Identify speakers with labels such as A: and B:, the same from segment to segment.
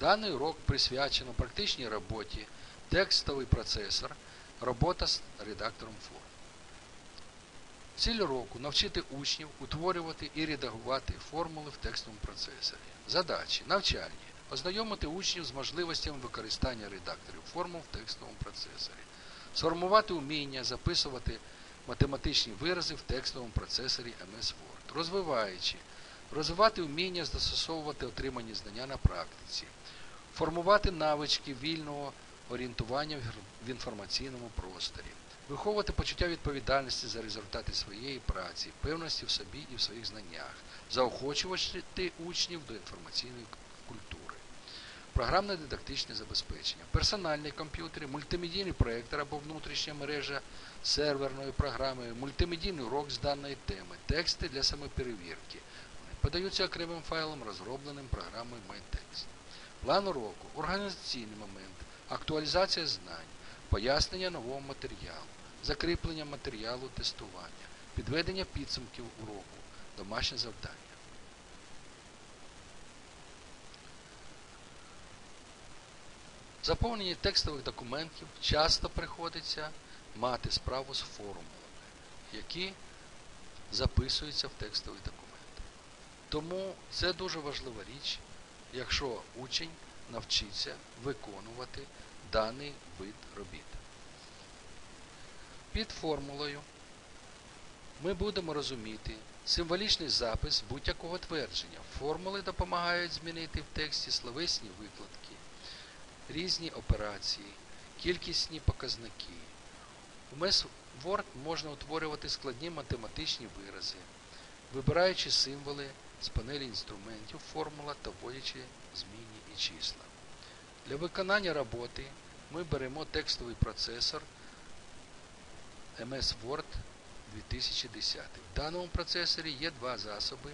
A: Даний урок присвячено практичній роботі, текстовий процесор, робота з редактором форм. Ціль уроку навчити учнів утворювати і редагувати формули в текстовому процесорі. Задачі навчальні. Ознайомити учнів з можливостями використання редакторів формул в текстовому процесорі. Сформувати уміння записувати математичні вирази в текстовому процесорі MS Word. Розвиваючи. Розвивати вміння застосовувати отримані знання на практиці. Формувати навички вільного орієнтування в інформаційному просторі. Виховувати почуття відповідальності за результати своєї праці, певності в собі і в своїх знаннях, заохочувати учнів до інформаційної культури, програмне дидактичне забезпечення, персональний комп'ютер, мультимедійний проєктор або внутрішня мережа серверною програмою, мультимедійний урок з даної теми, тексти для самоперевірки. Подаються окремим файлом, розробленим програмою MyText. План уроку, організаційний момент, актуалізація знань, пояснення нового матеріалу закріплення матеріалу тестування, підведення підсумків уроку, домашнє завдання. Заповнення текстових документів часто приходиться мати справу з формулами, які записуються в текстовий документ. Тому це дуже важлива річ, якщо учень навчиться виконувати даний вид робіт. Під формулою ми будемо розуміти символічний запис будь-якого твердження. Формули допомагають змінити в тексті словесні викладки, різні операції, кількісні показники. У Word можна утворювати складні математичні вирази, вибираючи символи з панелі інструментів формула та вводячи змінні і числа. Для виконання роботи ми беремо текстовий процесор. MS Word 2010. В даному процесорі є два засоби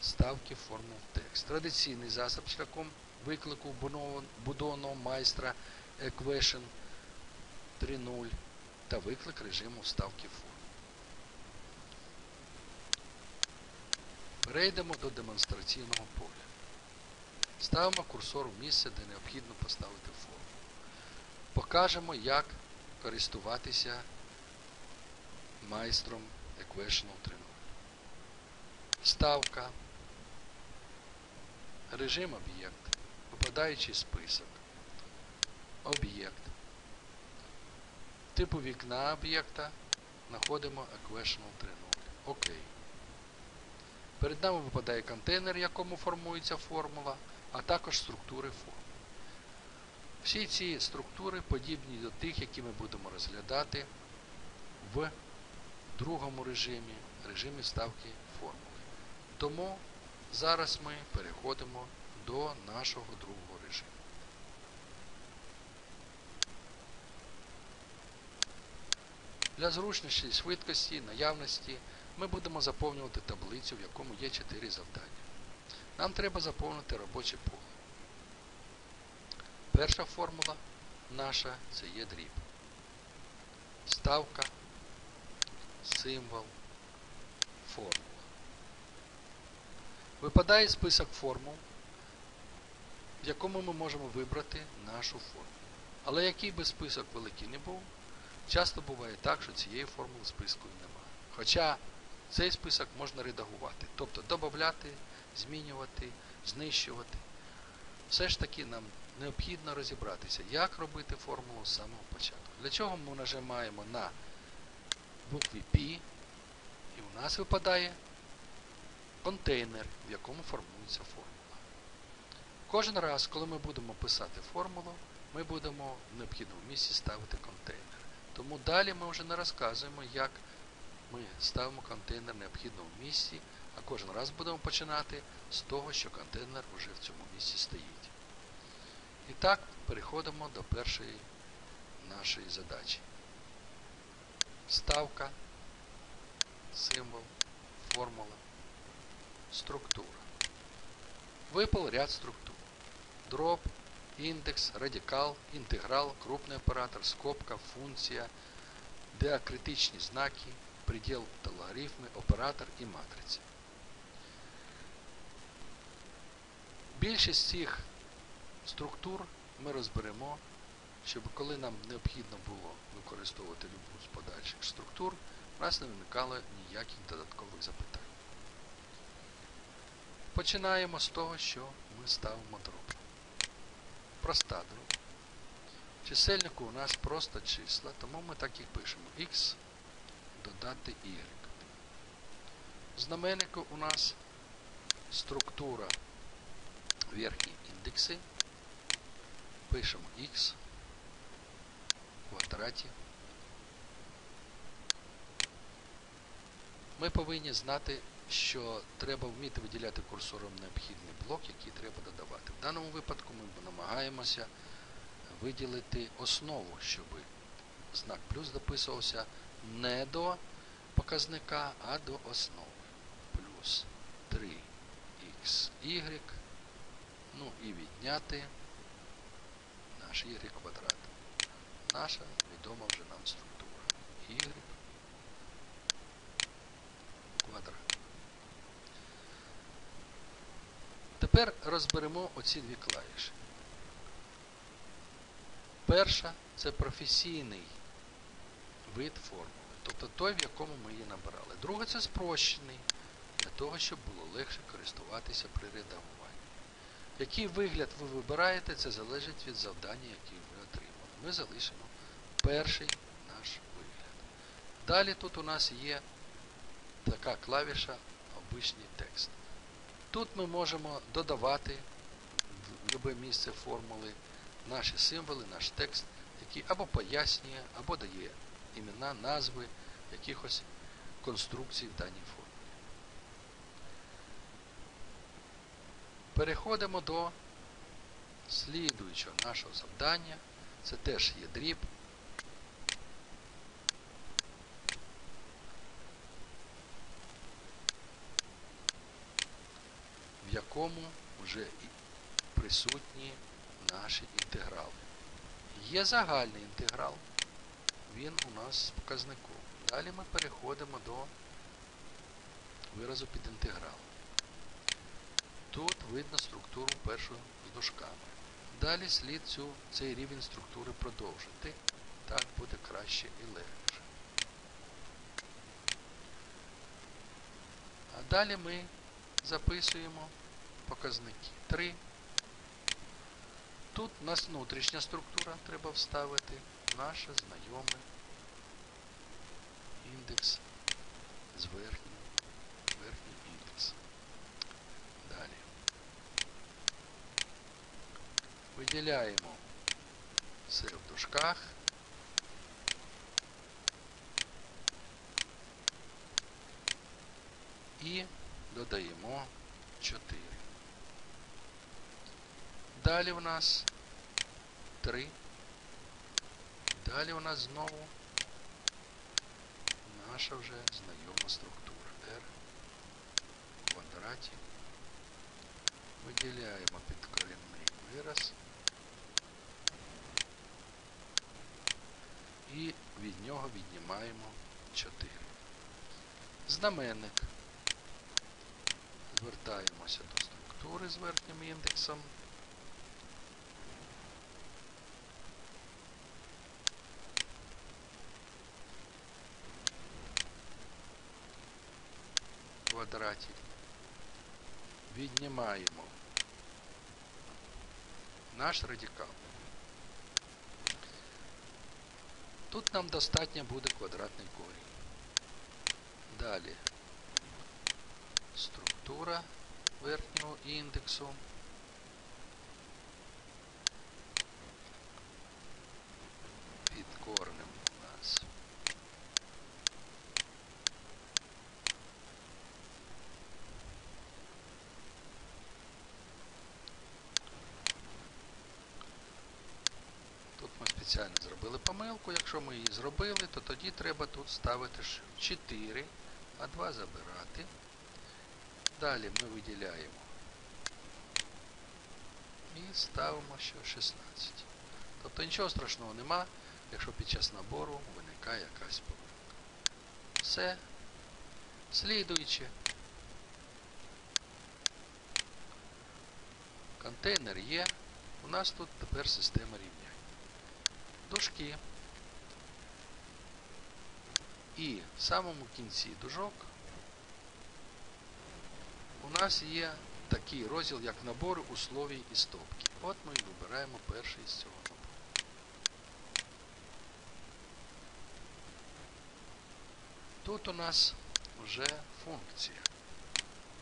A: ставки формул текст. Традиційний засоб шляхом виклику будованого майстра Equation 3.0 та виклик режиму вставки форм. Перейдемо до демонстраційного поля. Ставимо курсор в місце, де необхідно поставити форму. Покажемо, як користуватися майстром Equational 3.0. Ставка, режим об'єкт, випадаючий список, об'єкт. Типу вікна об'єкта знаходимо Equational 3.0. Окей. Перед нами випадає контейнер, в якому формується формула, а також структури форм. Всі ці структури подібні до тих, які ми будемо розглядати в другому режимі, режимі ставки формули. Тому зараз ми переходимо до нашого другого режиму. Для зручності, швидкості, наявності ми будемо заповнювати таблицю, в якому є 4 завдання. Нам треба заповнити робоче поле. Перша формула наша це є дріб. Ставка символ, формула. Випадає список формул, в якому ми можемо вибрати нашу формулу. Але який би список великий не був, часто буває так, що цієї формули списку немає. Хоча цей список можна редагувати, тобто додати, змінювати, знищувати. Все ж таки нам необхідно розібратися, як робити формулу з самого початку. Для чого ми нажимаємо на букві P, і у нас випадає контейнер, в якому формується формула. Кожен раз, коли ми будемо писати формулу, ми будемо в необхідному місці ставити контейнер. Тому далі ми вже не розказуємо, як ми ставимо контейнер в необхідному місці, а кожен раз будемо починати з того, що контейнер вже в цьому місці стоїть. І так, переходимо до першої нашої задачі ставка, символ, формула, структура. Випал ряд структур. Дроп, індекс, радикал, інтеграл, крупний оператор, скобка, функція, диакритичні знаки, приділ та логарифми, оператор і матриця. Більшість цих структур ми розберемо, щоб коли нам необхідно було використовувати любу з подальших структур, у нас не виникало ніяких додаткових запитань. Починаємо з того, що ми ставимо дроб. Проста дроб. Чисельнику у нас просто числа, тому ми так і пишемо x додати y. В знаменнику у нас структура верхні індекси. Пишемо x в квадраті. Ми повинні знати, що треба вміти виділяти курсором необхідний блок, який треба додавати. В даному випадку ми намагаємося виділити основу, щоб знак плюс дописувався не до показника, а до основи. Плюс 3xy, ну і відняти наш y квадрат. Наша відома вже нам структура. y квадрат. Тепер розберемо оці дві клавіші. Перша це професійний вид формули, тобто той, в якому ми її набирали. Друга це спрощений, для того, щоб було легше користуватися при редагуванні. Який вигляд ви вибираєте, це залежить від завдання, яке ви отримали. Ми залишимо перший наш вигляд. Далі тут у нас є така клавіша обичний текст. Тут ми можемо додавати в будь-яке місце формули наші символи, наш текст, який або пояснює, або дає імена, назви якихось конструкцій в даній формулі. Переходимо до слідуючого нашого завдання. Це теж є дріб. в якому вже присутні наші інтеграли. Є загальний інтеграл, він у нас з показником. Далі ми переходимо до виразу під інтеграл. Тут видно структуру першу з дужками. Далі слід цю, цей рівень структури продовжити. Так буде краще і легше. А далі ми записуємо показники 3. Тут у нас внутрішня структура треба вставити, наше знайоме індекс з верхнім, верхній індекс. Далі. Виділяємо все в дужках. І додаємо 4. Далі у нас 3. Далі у нас знову наша вже знайома структура R в квадраті. Виділяємо підкорінний вираз. І від нього віднімаємо 4. Знаменник. Звертаємося до структури з верхнім індексом. Квадраті. Віднімаємо наш радикал. Тут нам достатньо буде квадратний корінь. Далі структура верхнього індексу. Під корнем у нас. Тут ми спеціально зробили помилку. Якщо ми її зробили, то тоді треба тут ставити 4, а 2 забирати. Далі ми виділяємо і ставимо ще 16. Тобто нічого страшного нема, якщо під час набору виникає якась помилка. Все. Слідуючи. Контейнер є. У нас тут тепер система рівнянь. Дужки. І в самому кінці дужок у нас є такий розділ, як набори условій і стопки. От ми і вибираємо перший з цього набору. Тут у нас вже функція.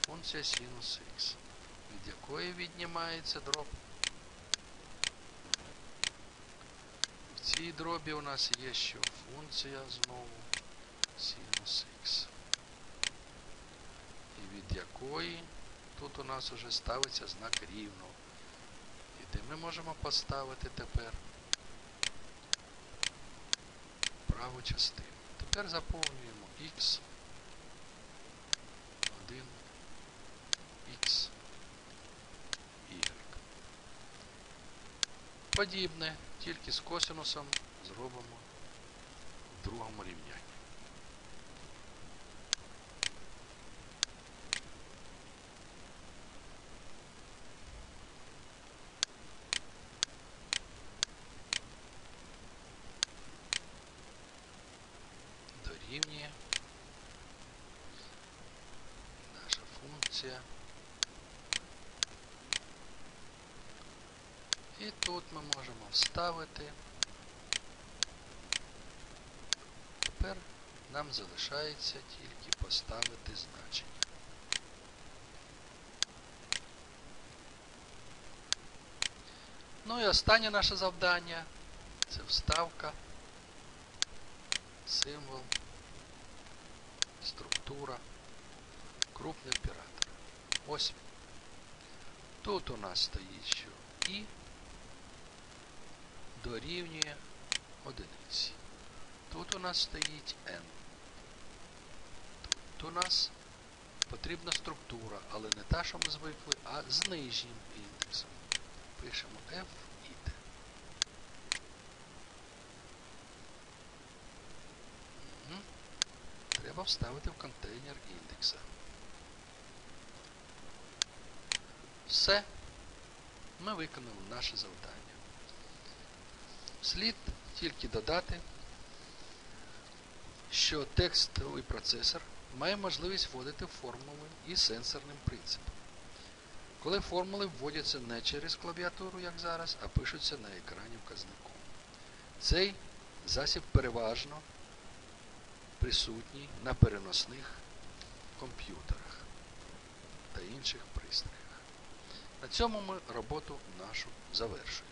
A: Функція синус х, від якої віднімається дроб. В цій дробі у нас є ще функція знову синус х. І від якої тут у нас вже ставиться знак рівно. І де ми можемо поставити тепер праву частину. Тепер заповнюємо x 1 x y. Подібне, тільки з косинусом зробимо в другому рівнянні. Дорівнює наша функція. І тут ми можемо вставити. Тепер нам залишається тільки поставити значення. Ну і останнє наше завдання це вставка, символ, структура, крупний оператор. Ось. Тут у нас стоїть що і дорівнює одиниці. Тут у нас стоїть n. Тут у нас потрібна структура, але не та, що ми звикли, а з нижнім індексом. Пишемо f і t. Мгм. Треба вставити в контейнер індекса. Все. Ми виконали наше завдання. Слід тільки додати, що текстовий процесор має можливість вводити формули і сенсорним принципом. Коли формули вводяться не через клавіатуру, як зараз, а пишуться на екрані вказником. Цей засіб переважно присутній на переносних комп'ютерах та інших пристроях. На цьому ми роботу нашу завершуємо.